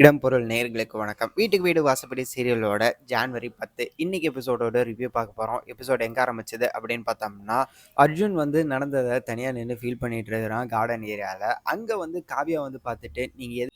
இடம்பொருள் நேர்களுக்கு வணக்கம். வீட்டுக்கு வீடு வாசப்படி சீரியலோட ஜான்வரி பத்து. இன்னைக்கு எபிசோடோட ரிவ்யூ பார்க்க போகிறோம் எபிசோட் எங்கே ஆரம்பிச்சது அப்படின்னு பார்த்தோம்னா அர்ஜுன் வந்து நடந்ததை தனியாக நின்று ஃபீல் பண்ணிட்டு இருக்கிறான் கார்டன் ஏரியாவில் அங்கே வந்து காவியா வந்து பார்த்துட்டு நீங்கள் எது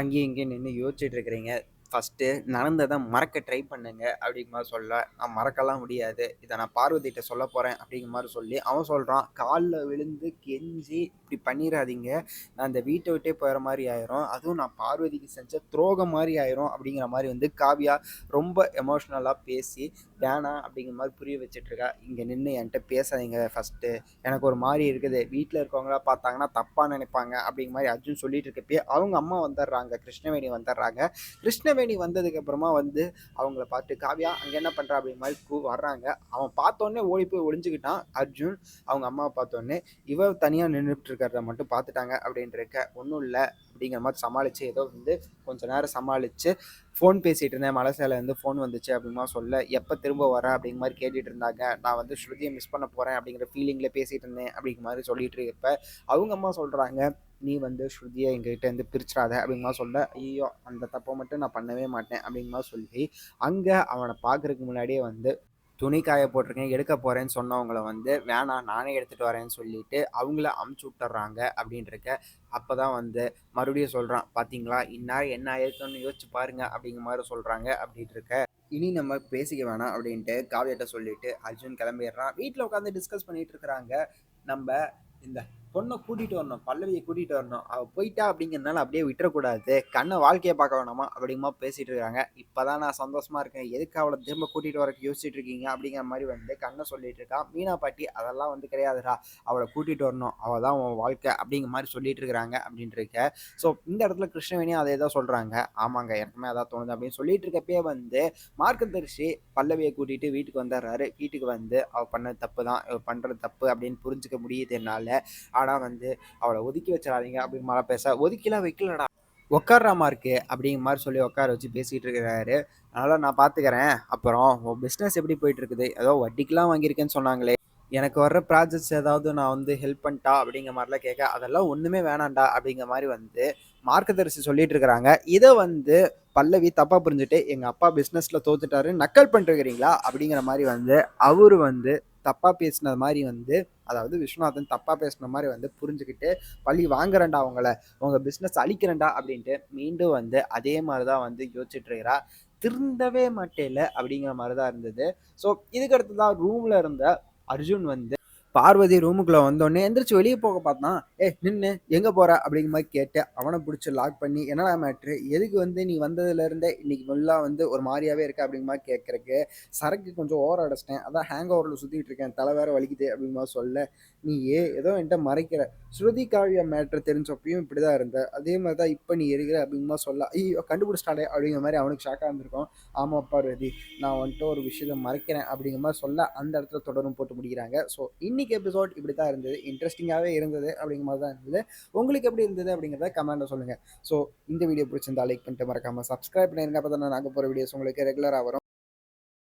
அங்கேயும் இங்கேயும் நின்று யோசிச்சுட்டு இருக்கிறீங்க. ஃபஸ்ட்டு நடந்ததை மறக்க ட்ரை பண்ணுங்க அப்படிங்கிற மாதிரி சொல்ல நான் மறக்கலாம் முடியாது. இதை நான் பார்வதிகிட்ட சொல்ல போகிறேன் அப்படிங்கிற மாதிரி சொல்லி அவன் சொல்கிறான் காலில் விழுந்து கெஞ்சி இப்படி பண்ணிடாதீங்க நான் அந்த வீட்டை விட்டே போகிற மாதிரி ஆயிரும். அதுவும் நான் பார்வதிக்கு செஞ்ச துரோகம் மாதிரி ஆயிரும் அப்படிங்கிற மாதிரி வந்து காவியா ரொம்ப எமோஷ்னலாக பேசி வேணாம் அப்படிங்கிற மாதிரி புரிய வச்சிட்ருக்கா. இங்கே நின்று என்கிட்ட பேசாதீங்க ஃபஸ்ட்டு எனக்கு ஒரு மாதிரி இருக்குது. வீட்டில் இருக்கவங்களா பார்த்தாங்கன்னா தப்பாக நினைப்பாங்க அப்படிங்கிற மாதிரி அர்ஜுன் சொல்லிட்டு இருக்கப்பே அவங்க அம்மா வந்துடுறாங்க கிருஷ்ணவேணி வந்துடுறாங்க கிருஷ்ணவேணி வந்ததுக்கப்புறமா வந்து அவங்கள பார்த்து காவியா அங்கே என்ன பண்ணுறா அப்படிங்கிற மாதிரி கூ வர்றாங்க. அவன் பார்த்தோன்னே ஓடி போய் ஒளிஞ்சுக்கிட்டான் அர்ஜுன். அவங்க அம்மாவை பார்த்தோன்னே இவ தனியாக நின்றுட்டுருக்க இருக்கிறத மட்டும் பார்த்துட்டாங்க அப்படின்றக்க ஒன்றும் இல்லை. அப்படிங்கிற மாதிரி சமாளித்து ஏதோ வந்து கொஞ்ச நேரம் சமாளித்து ஃபோன் பேசிகிட்டு இருந்தேன். மலை சேலை வந்து ஃபோன் வந்துச்சு அப்படிமா சொல்ல. எப்போ திரும்ப வர அப்படிங்கிற மாதிரி கேட்டுட்டு இருந்தாங்க. நான் வந்து ஸ்ருதியை மிஸ் பண்ண போகிறேன் அப்படிங்கிற ஃபீலிங்கில் பேசிகிட்டு இருந்தேன் அப்படிங்கிற மாதிரி சொல்லிட்டு இருப்ப அவங்க அம்மா சொல்கிறாங்க நீ வந்து ஸ்ருதியை எங்ககிட்ட இருந்து பிரிச்சிடாத அப்படிங்கிற சொல்ல. ஐயோ அந்த தப்பை மட்டும் நான் பண்ணவே மாட்டேன் அப்படிங்கிற சொல்லி அங்கே அவனை பார்க்குறதுக்கு முன்னாடியே வந்து துணி காய போட்டிருக்கேன் எடுக்க போகிறேன்னு சொன்னவங்கள வந்து வேணாம் நானே எடுத்துகிட்டு வரேன்னு சொல்லிட்டு அவங்கள அமுச்சு விட்டுறாங்க அப்படின்றக்க அப்போ தான் வந்து மறுபடியும் சொல்கிறான் பார்த்தீங்களா இந்நேரம் என்ன ஆயிருக்குன்னு யோசிச்சு பாருங்க அப்படிங்கிற மாதிரி சொல்கிறாங்க அப்படின்ட்டு இருக்க இனி நம்ம பேசிக்க வேணாம் அப்படின்ட்டு காவியிட்ட சொல்லிட்டு அர்ஜுன் கிளம்பிடுறான். வீட்டில் உட்காந்து டிஸ்கஸ் பண்ணிகிட்டு இருக்கிறாங்க. நம்ம இந்த பொண்ணை கூட்டிகிட்டு வரணும் பல்லவியை கூட்டிகிட்டு வரணும். அவள் போயிட்டா அப்படிங்கிறதுனால அப்படியே விட்டுறக்கூடாது. கண்ணை வாழ்க்கையை பார்க்க வேணாமா? அப்படிங்கமா பேசிகிட்டு இருக்காங்க. இப்போ தான் நான் சந்தோஷமாக இருக்கேன். எதுக்கு அவளை திரும்ப கூட்டிகிட்டு வரக்கு யோசிச்சுட்டு இருக்கீங்க? அப்படிங்கிற மாதிரி வந்து கண்ணை சொல்லிட்டு இருக்கான் மீனா பாட்டி அதெல்லாம் வந்து கிடையாதுடா. அவளை கூட்டிகிட்டு வரணும். அவள் தான் உன் வாழ்க்கை அப்படிங்கிற மாதிரி சொல்லிட்டு இருக்கிறாங்க அப்படின்ட்டு இருக்க ஸோ இந்த இடத்துல கிருஷ்ணவேணியும் அதே தான் சொல்கிறாங்க ஆமாங்க எனக்குமே அதான் தோணுது அப்படின்னு சொல்லிட்டு இருக்கப்பே வந்து மார்க்கதரிசி பல்லவியை கூட்டிகிட்டு வீட்டுக்கு வந்துடுறாரு. வீட்டுக்கு வந்து அவள் பண்ண தப்பு தான். பண்ணுறது தப்பு அப்படின்னு புரிஞ்சுக்க முடியுது என்னால் ஆனால் வந்து அவளை ஒதுக்கி வச்சிடாதீங்க அப்படின்னு மழை பேச ஒதுக்கிலாம் வைக்கலடா. உட்கார்றாமா இருக்கு அப்படிங்கிற மாதிரி சொல்லி உட்கார வச்சு பேசிகிட்டு இருக்கிறாரு. அதனால் நான் பார்த்துக்கிறேன் அப்புறம் உன் பிஸ்னஸ் எப்படி போயிட்டு இருக்குது? ஏதோ வட்டிக்கெலாம் வாங்கியிருக்கேன்னு சொன்னாங்களே. எனக்கு வர்ற ப்ராஜெக்ட்ஸ் ஏதாவது நான் வந்து ஹெல்ப் பண்ணிட்டா அப்படிங்கிற மாதிரிலாம் கேட்க அதெல்லாம் ஒன்றுமே வேணாண்டா அப்படிங்கிற மாதிரி வந்து மார்க்கதரிசி சொல்லிட்டு இருக்கிறாங்க. இதை வந்து பல்லவி தப்பாக புரிஞ்சுட்டு எங்கள் அப்பா பிஸ்னஸில் தோத்துட்டாரு நக்கல் பண்ணிருக்கிறீங்களா அப்படிங்கிற மாதிரி வந்து அவர் வந்து தப்பாக பேசினது மாதிரி வந்து அதாவது விஸ்வநாதன் தப்பாக பேசின மாதிரி வந்து புரிஞ்சுக்கிட்டு பள்ளி வாங்குறேன்டா அவங்கள உங்கள் பிஸ்னஸ் அழிக்கிறேன்டா அப்படின்ட்டு மீண்டும் வந்து அதே மாதிரி தான் வந்து யோசிச்சுட்டு இருக்கிறா. திருந்தவே மாட்டேல அப்படிங்கிற மாதிரி தான் இருந்தது. ஸோ இதுக்கடுத்து தான் ரூமில் இருந்த அர்ஜுன் வந்து பார்வதி ரூமுக்குள்ளே வந்தோடனே எந்திரிச்சு வெளியே போக பார்த்தான். ஏ நின்று எங்கே போகிற அப்படிங்கிற மாதிரி கேட்டு அவனை பிடிச்சி லாக் பண்ணி என்னடா மேட்ரு எதுக்கு வந்து நீ வந்ததுலேருந்தே இன்னைக்கு ஃபுல்லாக வந்து ஒரு மாதிரியாவே இருக்க? அப்படிங்கிற மாதிரி கேட்குறக்கு சரக்கு கொஞ்சம் ஓவர் அடைச்சிட்டேன். அதான் ஹேங் ஓவரில் சுற்றிட்டு இருக்கேன். தலை வேற வலிக்குது. அப்படிங்கிற மாதிரி சொல்ல நீ ஏ ஏதோ என்கிட்ட மறைக்கிற. ஸ்ருதி காவியா மேட்ரு தெரிஞ்சப்பையும் இப்படி தான் இருந்த. அதே மாதிரி தான் இப்போ நீ இருக்கிற. அப்படிங்கிற மாதிரி சொல்ல ஐயோ கண்டுபிடிச்சிட்டாலே அப்படிங்கிற மாதிரி அவனுக்கு ஷாக்காக இருந்திருக்கும். ஆமாம் பார்வதி நான் வந்துட்டு ஒரு விஷயத்தை மறைக்கிறேன். அப்படிங்கிற மாதிரி சொல்ல அந்த இடத்துல தொடரும் போட்டு முடிக்கிறாங்க. ஸோ இன்னைக்கு எபிசோட் இப்படி தான் இருந்தது. இன்ட்ரெஸ்டிங்காகவே இருந்தது அப்படிங்கிற மாதிரி தான் இருந்தது. உங்களுக்கு எப்படி இருந்தது அப்படிங்கிறத கமெண்ட்டில் சொல்லுங்கள் ஸோ இந்த வீடியோ பிடிச்சிருந்தா லைக் பண்ணிட்டு மறக்காமல் சப்ஸ்கிரைப் பண்ணிருங்க. அப்போ தான் நாங்கள் போகிற வீடியோஸ் உங்களுக்கு ரெகுலராக வரும்.